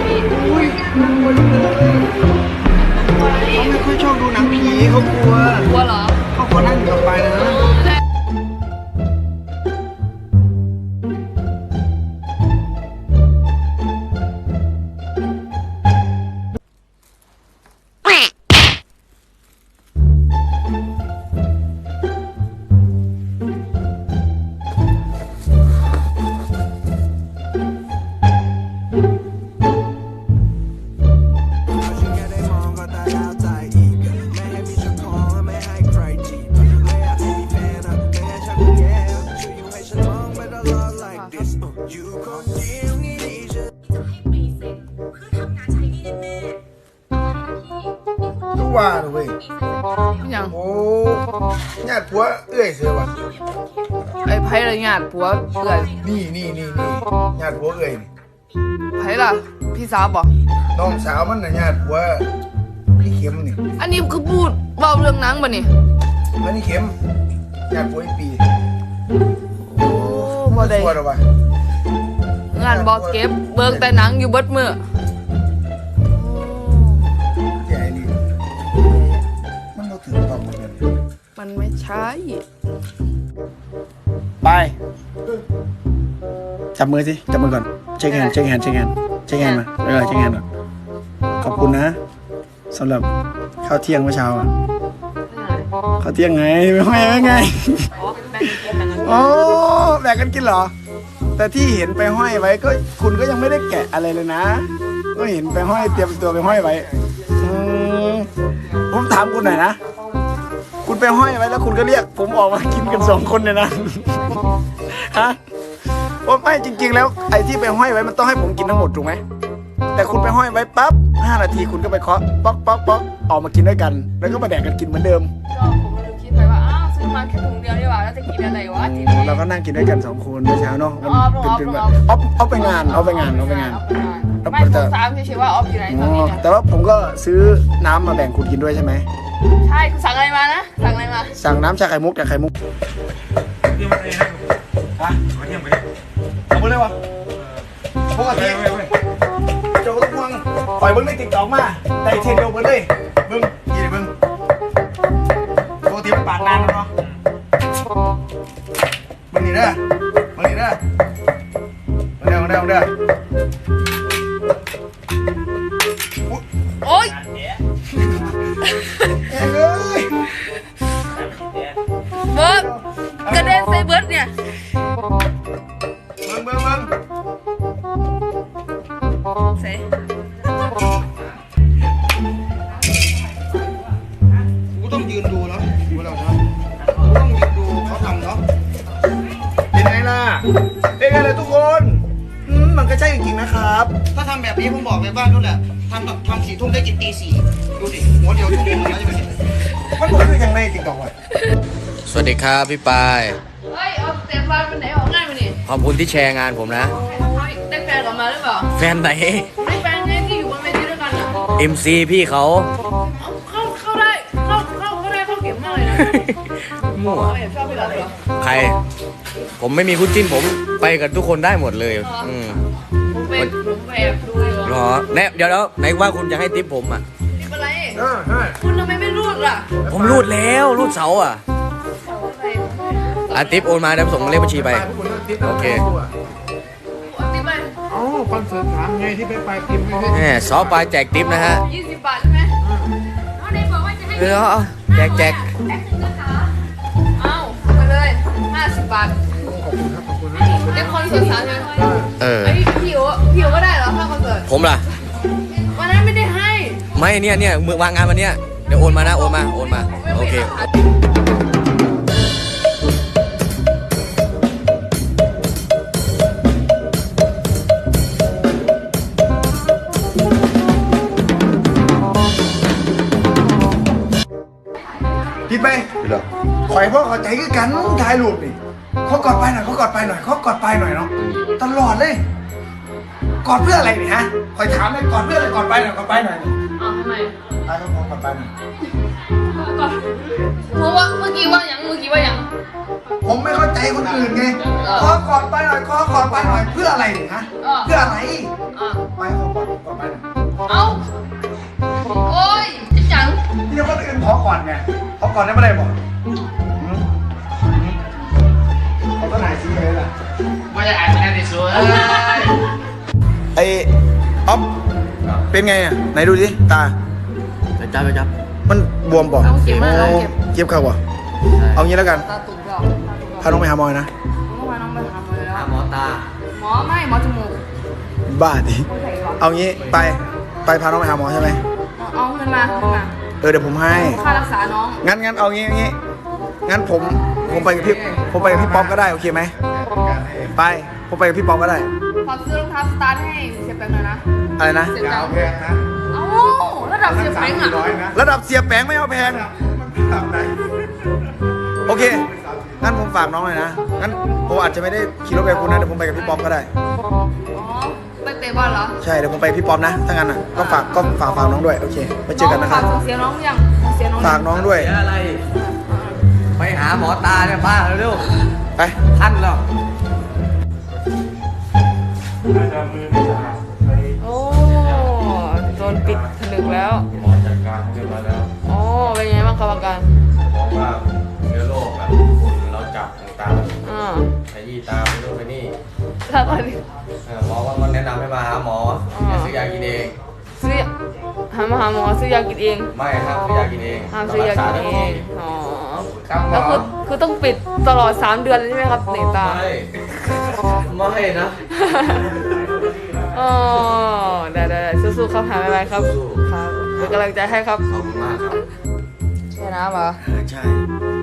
อุ้ยเขาไม่ค่อยชอบดูหนังผีเขากลัว กลัวเหรอ เขาขอนั่งอยู่กับไปนะาติผัวเอื่อยนี่นี่นี่นี่ญาติผัวเอื้อยนี่ไผ่ล่ะ พี่สาวบอก น้องสาวมันน่ะญาติผัวนี่เข็มนี่อันนี้คือพูดเบาเรื่องหนังบ่นี่ มันนี่เข็มญาติผัวอีปีโอ้บ่ได้ผัวหรอวะงานบอกเก็บ เบิกแต่หนังอยู่เบิดมือใหญ่นี่มันบ่ถึงต้องเหมือนกันมันไม่ใช่ ไป จับมือสิจับมือก่อนเช็คแฮนด์เช็คแฮนด์เช็คแฮนด์เช็คแฮนด์มาเออเช็คแฮนด์ก่อนขอบคุณนะสำหรับข้าวเที่ยงเมื่อเช้าอะข้าวเที่ยงไงไม่ให้ไม่ไงโอ้แบ่งกันกินเหรอ แต่ที่เห็นไปห้อยไว้ก็คุณก็ยังไม่ได้แกะอะไรเลยนะ ก็เห็นไปห้อยเตรียมตัวไปห้อยไว้อืมผมถามคุณหน่อยนะ คุณไปห้อยไว้แล้วคุณก็เรียก ผมออกมากินกันสองคนเนี่ยนะ ฮะ ว่าไม่จริง ๆ แล้วไอ้ที่ไปห้อยไว้มันต้องให้ผมกินทั้งหมดถูกไหมแต่คุณไปห้อยไว้ปั๊บห้านาทีคุณก็ไปเคาะป๊อกป๊อกป๊อกออกมากินด้วยกัน แล้วก็มาแดกกันกินเหมือนเดิมก็ผมก็เลยคิดไปว่าอ้าวซื้อมาแค่ถุงเดียวดีกว่าแล้วจะกินอะไรวะทีนี้เราก็นั่งกินด้วยกันสองคนเมื่อเช้าเนาะมันออฟเป็นออฟเป็นแบบออฟออฟออฟไปงานออฟไปงานออฟไปงานเอาไปงาน ไม่ผมถามเฉยๆว่าออฟอยู่ไหนตอ๋อนนี้อเนี่ยแต่ว่าผมก็ซื้อน้ำมาแบ่งคุณกินด้วยใช่ไหมใช่คุณสั่งอะไรมานะสั่งอะไรมาสั่งน้ำชาไข่มุกจากไข่มุกฮะเอาไปเลย วะพวกติโจ้ต้องห่วงปล่อยเบิ้งในติ๊กต็อกมาได้เทรนเดียวเบิ้งเลยเบิ้งยี่เบิ้งปกติมันปาดนานแล้วเนาะมึงนี่เด้อมึงนี่เด้อมาเด้อมาเด้อมาเด้อ อกเลยว่านู่นแหละทำแบบทำสี่ทุ่มได้กินตีสี่ดูดิหัวเดียวทุ่มเดียวแล้วจะไปกินมันบอกคือยังไงติ๊กต็อกวะสวัสดีครับพี่ปายเฮ้ยเอาเต็มบ้านไปไหนออกง่ายมานี่ขอบคุณที่แชร์งานผมนะ ได้แฟนกลับมาหรือเปล่า แฟนไหน ได้แฟนไงที่อยู่บนเวทีด้วยกันอะ MC พี่เขา เอาเข้าเข้าได้ เข้าเข้าเข้าได้เข้าเก็บมากเลยนะมั่วเอาแอบชอบพี่หลับเหรอ ใคร ผมไม่มีคู่จิ้นผมไปกับทุกคนได้หมดเลยอืม ผมไปผมไปแอบดูเลยเหรอแน่เดี๋ยวแล้วไหนว่าคุณจะให้ทิปผมอะนี่เป็นไร เออใช่คุณทำไมไม่รูดล่ะผมรูดแล้วรูดเสาอะอะทิปโอนมาเดี๋ยวผมส่งเลขบัญชีไปโอเค เอาติปไปเอ้าคอนเสิร์ตถามไงที่ไปไปพิมพ์ไม่ได้แหมซอปลายแจกทิปนะฮะ ยี่สิบบาทใช่ไหมเอาไหนบอกว่าจะให้เออเอาแจกแจก แป๊บนึงนะคะ เอาเอาไปเลยห้าสิบบาท เต็มคอนเสิร์ตสามใช่ไหมเออ ไอ้ยพี่โอพี่โอก็ได้เหรอค่าคอนเสิร์ตผมล่ะ วันนั้นไม่ได้ให้ ไม่เนี่ยเนี่ยมือวางงานวันเนี้ยเดี๋ยวโอนมานะโอนมาโอนมาโอเคผิดไปข่อยพ่อเข้าใจคือกันถ่ายรูปนี่ เขากอดไปหน่อยเขากอดไปหน่อยเขากอดไปหน่อยเนาะตลอดเลยกอดเพื่ออะไรเนี่ยฮะคอยถามเลยกอดเพื่ออะไรกอดไปหน่อยกอดไปหน่อยเอาทำไมไายก็ขอกอดไปหน่อยเพราะว่าเมื่อกี้ว่าอย่างเมื่อกี้ว่าอย่างผมไม่เข้าใจคนอื่นไงขอกอดไปหน่อยขอกอดไปหน่อยเพื่ออะไรเนี่ยฮะเพื่ออะไรไปขอกอดกอดไปหน่อยเอ้าโอ้ยจังที่คนอื่นขอก่อนไงขอก่อนได้ไม่ได้บอก ม่ได้อ่านไม่ได้สวยไอ้อ๊อฟเป็นไงอะไหนดูดิตาไปจับไปจับมันบวมป่ะเอาเก็บมาเอาเก็บเจ็บเข่าป่ะเอางี้แล้วกันตาตุ่มแล้วพาน้องไปหาหมอนะเมื่อวานน้องไปหาหมอแล้วหาหมอตาหมอไม่หมอจมูกบ้าดิคนไหนวะเอางี้ไปไปพาน้องไปหาหมอใช่ไหมเอาเอาเงินมาเงินมาเออเดี๋ยวผมให้ค่ารักษาน้องงั้นงั้นเอางี้งี้งั้นผม ผมไปกับพี่ผมไปกับพี่ป๊อปก็ได้โอเคไหมไปผมไปกับพี่ป๊อปก็ได้ขอซื้อรองเท้าสตาร์ทให้เสียแปงหน่อยนะอะไรนะ เสียแปงเอ้าระดับเสียแปงอะระดับเสียแปงไม่เอาแพงโอเคงั้นผมฝากน้องหน่อยนะงั้นผมอาจจะไม่ได้ขี่รถไปกับคุณนะเดี๋ยวผมไปกับพี่ป๊อปก็ได้อ๋อไปเตะบอลเหรอใช่เดี๋ยวผมไปกับพี่ป๊อปนะถ้างั้นอะก็ฝากก็ฝากฝากน้องด้วยโอเคไว้เจอกันนะครับฝากส่งเสียน้องหรือยังเสียน้องฝากน้องด้วยเสียอะไร ไปหาหมอตาเนี่ยป้าเร็วไป ๆท่านแล้วโอ้โดนปิดผนึกแล้ว หมอจัดการให้เรียบร้อยแล้ว โอ้เป็นไงบ้างครับอาการบอกว่าเชื้อโรคแบบฝุ่นเราจับต่างอ่าๆขยี้ตาไปนู่นไปนี่ถ้าตอนนี้เออหมอว่ามันแนะนำให้มาหาหมออย่าซื้อยากินเอง ซื้อหามาหาหมอซื้อยากินเองไม่ห้ามซื้อยากินเองห้ามซื้อยากินเอง อ๋อ ครับหมแล้อวคือคือต้องปิดตลอด 3 เดือนเลยใช่ไหมครับเนตาไม่ไม่นะอ๋อได้ได้ได้สู้ๆครับหาไปครับสู้ครับเป็นกำลังใจให้ครับขอบคุณมากครับใช่น้ำเหรอใช่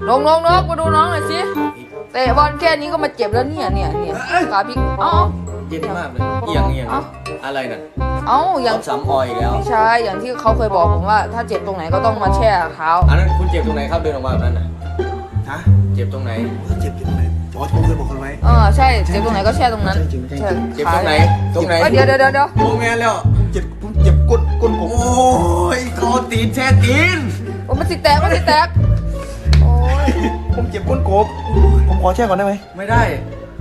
น้องน้องนกมาดูน้องหน่อยสิเตะบอลแค่นี้ก็มาเจ็บแล้วเนี่ยเนี่ยเนี่ยขาพลิกเอ้า เย็นมากเลยเอียงเอียงเอ้าอะไรน่ะเอ้าอย่างซ้ำออยอีกแล้วไม่ใช่อย่างที่เขาเคยบอกผมว่า ถ้าเจ็บตรงไหนก็ต้องมาแช่เท้าอันนั้นคุณเจ็บตรงไหนครับเดินออกมาแบบนั้นน่ะฮะเจ็บตรงไหนเจ็บอยู่ตรงไหนอ๋อผมเคยบอกคนไว้เออใช่เจ็บตรงไหนก็แช่ตรงนั้นใช่จริงๆใช่เจ็บตรงไหนตรงไหนเอ้ยเดี๋ยวเดี๋ยวเดี๋ยวเดี๋ยวโมแมนแล้วผมเจ็บผมเจ็บก้นก้นผมโอ้ยคอตีนแช่ตีนโอ้ยมันสิแตกมันสิแตกโอ้ยผมเจ็บก้นโกบผมขอแช่ก่อนได้ไหมไม่ได้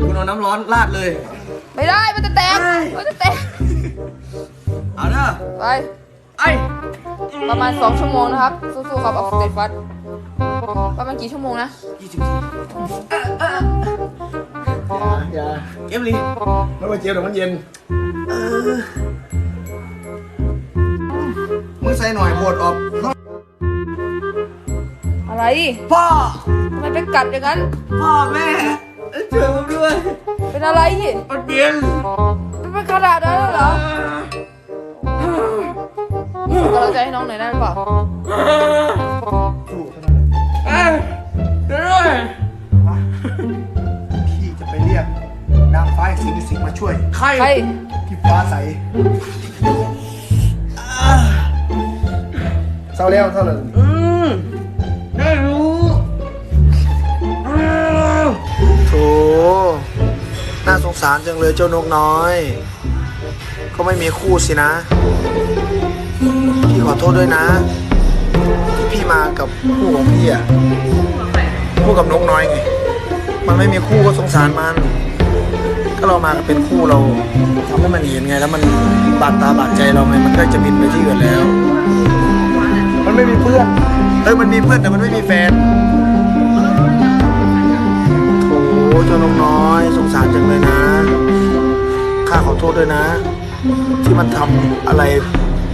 คุณเอาน้ำร้อนราดเลย ไม่ได้มันจะแตกมันจะแตกเอาเด้อไปไอ้ประมาณ 2 ชั่วโมงนะครับ สู้ๆครับออกสเตทฟัสประมาณกี่ชั่วโมงนะอย่าเอฟลีไม่ว่าเจ็บเดี๋ยวมันเย็นมึงใส่หน่อยปวดออก อะไร พ่อทำไมไปกัดอย่างนั้น พ่อแม่ช่วยผมด้วย เป็นอะไรมันเย็นมันเป็นขนาดนั้นเลยเหรอส่งกำลังใจให้น้องหน่อยได้หรือเปล่าสู้เท่านั้นเอ้ยช่วยด้วยพี่จะไปเรียกนางฟ้าสิงห์สิงห์มาช่วยใครใครพี่ฟ้าใสเศร้าแล้วเศร้าเลย อืมได้รู้โถน่า สงสารจังเลยเจ้านกน้อย ก็ไม่มีคู่สินะ พี่ขอโทษด้วยนะ ที่พี่มากับคู่ของพี่อะคู่กับนกน้อยไง มันไม่มีคู่ก็สงสารมัน ก็เรามากันเป็นคู่เราทำให้มันเห็นไง แล้วมันบาดตาบาดใจเราไง มันก็จะบินไปที่อื่นแล้ว มันไม่มีเพื่อน เอ้ยมันมีเพื่อนแต่มันไม่มีแฟน เจ้านกน้อย สงสารจังเลยนะข้าขอโทษด้วยนะ ที่มันทำอะไร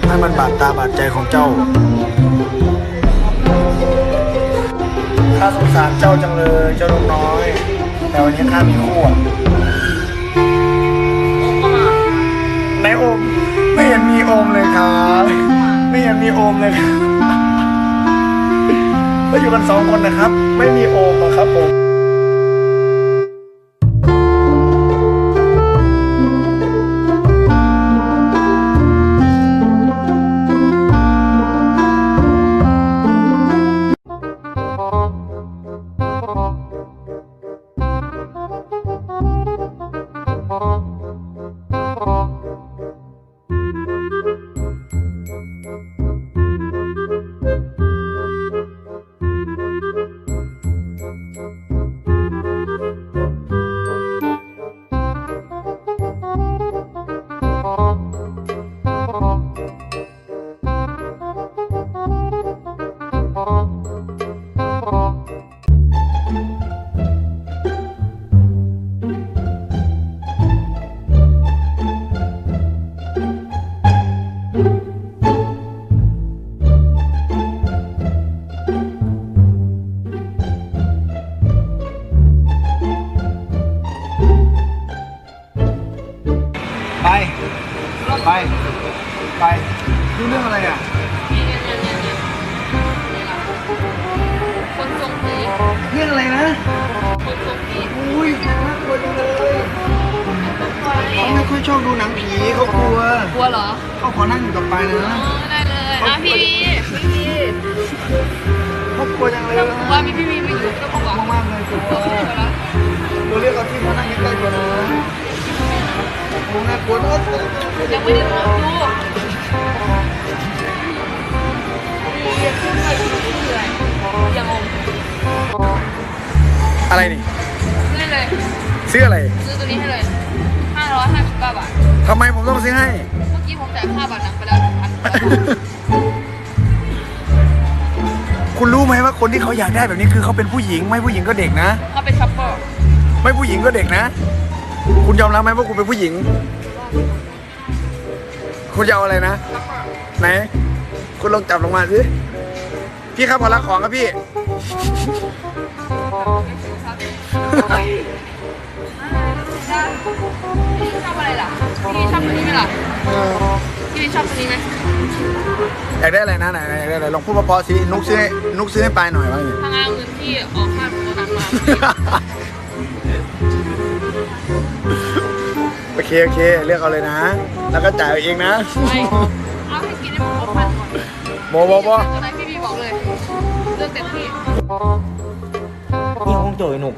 ให้มันบาดตาบาดใจของเจ้าข้าสงสารเจ้าจังเลยเจ้านกน้อย แต่วันนี้ข้ามีคู่อะไหนโอมไม่เห็นมีโอมเลยครับไม่เห็นมีโอมเลยครับก็อยู่กันสองคนนะครับ ไม่มีโอมอะครับผม พี่วีไม่อยู่ก็กลัวมากมากๆเลยกลัวกลัวแล้วตัวเรียกเขาที่มานั่งใกล้ๆตัวนะโอ้น่ากลัวนะยังไม่ได้ลองดูเรียกขึ้นไปเหนื่อยอย่างงอะไรนี่ซื้อเลยซื้ออะไร ซื้อตัวนี้ให้เลย559บาททำไมผมต้องซื้อให้ เมื่อกี้ผมจ่ายค่าบัตรหนังไปแล้วหนึ่งพัน คุณรู้ไหมว่าคนที่เขาอยากได้แบบนี้คือเขาเป็นผู้หญิง ไม่ผู้หญิงก็เด็กนะ เขาเป็นช็อปเปอร์ไม่ผู้หญิงก็เด็กนะ คุณยอมรับไหมว่าคุณเป็นผู้หญิง คุณจะเอาอะไรนะไหน คุณลองจับลงมาสิ พี่ครับขอรักของครับพี่พี่ชอบอะไรล่ะพี่ชอบตัวนี้ไหมล่ะ พี่ชอบตัวนี้ไหมอยากได้อะไรนะไหนไหนอยากได้อะไรลองพูดเพราะๆสินุกซื้อให้นุกซื้อให้ปลายหน่อยว่าอย่างทางเอาเงินที่ออกค่าตัวหนังมาโอเคโอเคเลือกเอาเลยนะ แล้วก็จ่ายเอาเองนะไม่เอาให้กินให้หมดพันก่อนโบโบโบตัวไหนพี่บีบอกเลยเลือกเต็มที่นี่ของโจยหนุก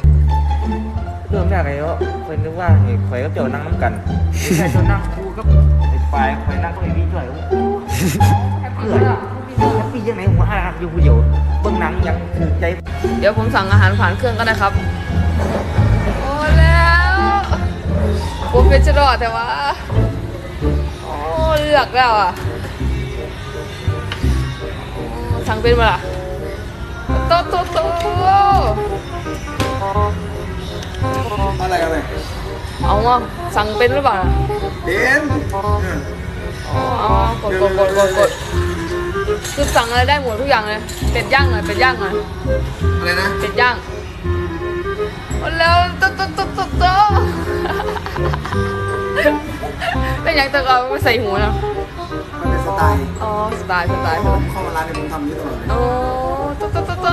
เรื่องแรกไอ้ก็เคยนึกว่าไอ้ข่อยกับโจนั่งน้ำกันไม่ใช่โจนั่งคู่กับ ไอ้ปลายข่อยนั่งก็ไอ้พี่จ่อยเพื่อนแฮปปี้ยังไงหัวอาอยู่ผู้เดียวเบิ่งหนังยังถือใจ เดี๋ยวผมสั่งอาหารผ่านเครื่องก็ได้ครับ โอ้แล้วผมเป็นจะรอดแต่ว่า โอ้เลือกแล้วอะโอ้สั่งเป็นเวลาโตโตโตอะไรอะไรเอาว่าสั่งเป็นหรือเปล่า เป็นอ๋ออ๋อกดกดกดกดกดคือสั่งอะไรได้หมดทุกอย่างเลยเป็ดย่างหน่อยเป็ดย่างหน่อยอะไรนะเป็ดย่างโอ้แล้วโตโตโตโตโตเป็นอย่างตะกเอาไม่ใส่หูนะมันเป็นสไตล์อ๋อสไตล์สไตล์ผมเข้ามาร้านเนี่ยผมทำอย่างนี้ตลอดเลยโอ้โตโตโตโต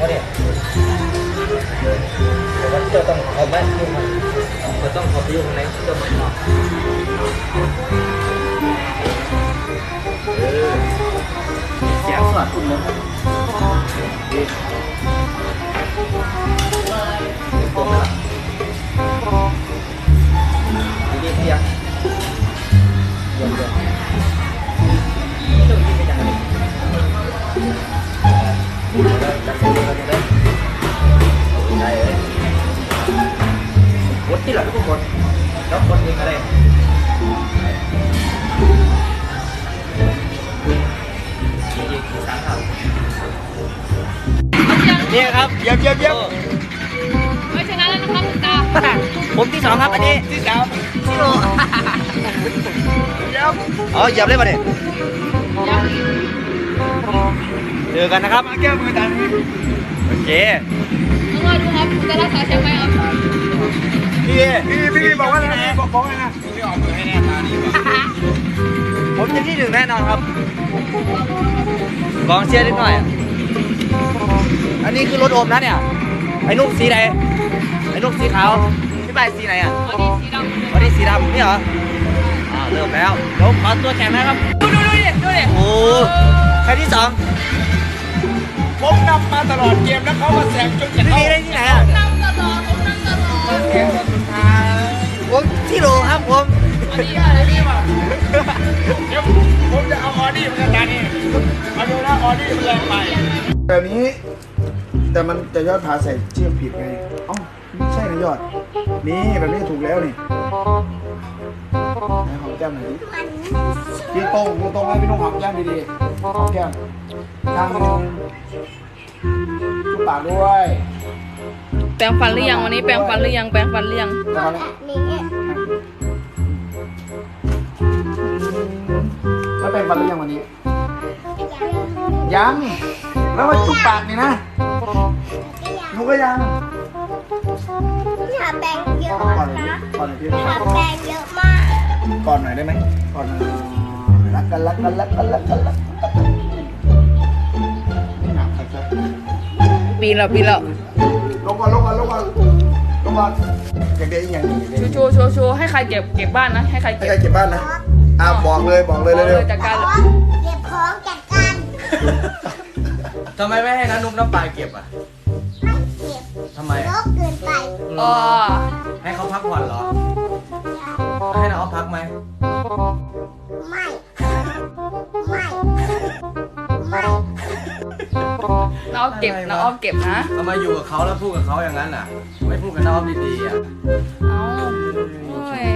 วะพวกนี้แต่ว่าเจ้าต้องขอบแม่ยุ่งมันจะต้องขอบยุ่งในเจ้ามันเนาะเออเสียงสวัสดิ์คุณนะดีตัว ที่สองครับอันนี้ที่สามชิโร่อ๋อเหยียบเลยมาเนี่ยยังเจอกันนะครับมาแก้มือตามนี้โอเคน้องรอดูครับคุณจะรักษาแชมป์ไหมครับพี่พี่พี่พี่บอกว่าอะไรนะบอกบอกอะไรนะผมจะที่หนึ่งแน่นอนครับกองเชียร์นิดหน่อย อันนี้คือรถโอมนะเนี่ย ไอ้นุกสีใดไอ้นุกสีขาว พี่ใบสีไหนอะวันนี้สีดำวันนี้สีดำนี่เหรออ่าเริ่มแล้วเดี๋ยวขอตัวแข่งนะครับ ดูดูดูดิดูดิโอ้ใครที่สองผมนำมาตลอดเกมแล้วเขามาแซงจนจะพี่เข้าได้ที่ไหนอะนั่งตลอดผมนั่งตลอดแข่งตอนสุดท้ายผมที่โหลครับผมอันนี้อะไรนี่วะเดี๋ยวผมจะเอาออดี้มากันนี่มาดูนะออดี้มันแรงไปแบบนี้ แต่มันจะยอดพาใส่เชือกผิดไงเอ้าไม่ใช่นะยอด นี่แบบนี้ถูกแล้วนี่ไหนหอมแก้มหน่อยดิพี่ตรงตรงๆเลยพี่นุ่งหอมแก้มดีๆหอมแก้มข้างหนึงจุบปากด้วยแปรงฟันหรือยังวันนี้แปรงฟันหรือยังแปรงฟันหรือยังแล้วก็แล้วเป็นฟันหรือยังวันนี้ ยัง แล้วมาจุบปากนี่นะหนูก็ยัง อย่าแบ่งเยอะก่อนหน่อยนะดิก่อนหน่อยดิอย่าแบ่งเยอะมากก่อนหน่อยได้ไหมก่อนหน่อยรักกันรักกันรักกันรักกันรักกันนี่หนักครับปีแล้วปีแล้วลงก่อนลงก่อนลงก่อนลงก่อนอยากได้อีกอย่างหนึงอยากได้โชว์โชว์โชว์ให้ใครเก็บเก็บบ้านนะ ให้ใครให้เก็บใครเก็บบ้านนะอะบอกเลยบอกเลยบอกเร็วเลยจากการเก็บของจัดการทำไมไม่ให้น้านุ๊กน้ำปลายเก็บอะเก็บทำไมลกเกินไป อ๋อให้เขาพักผ่อนเหรอ ให้น้าออฟพักไหม ไม่ไม่ไม่น้าออฟเก็บน้าออฟเก็บนะ ทำไมอยู่กับเขาแล้วพูดกับเขาอย่างนั้นอะ ไม่พูดกับน้าออฟดีๆอะ เอ้า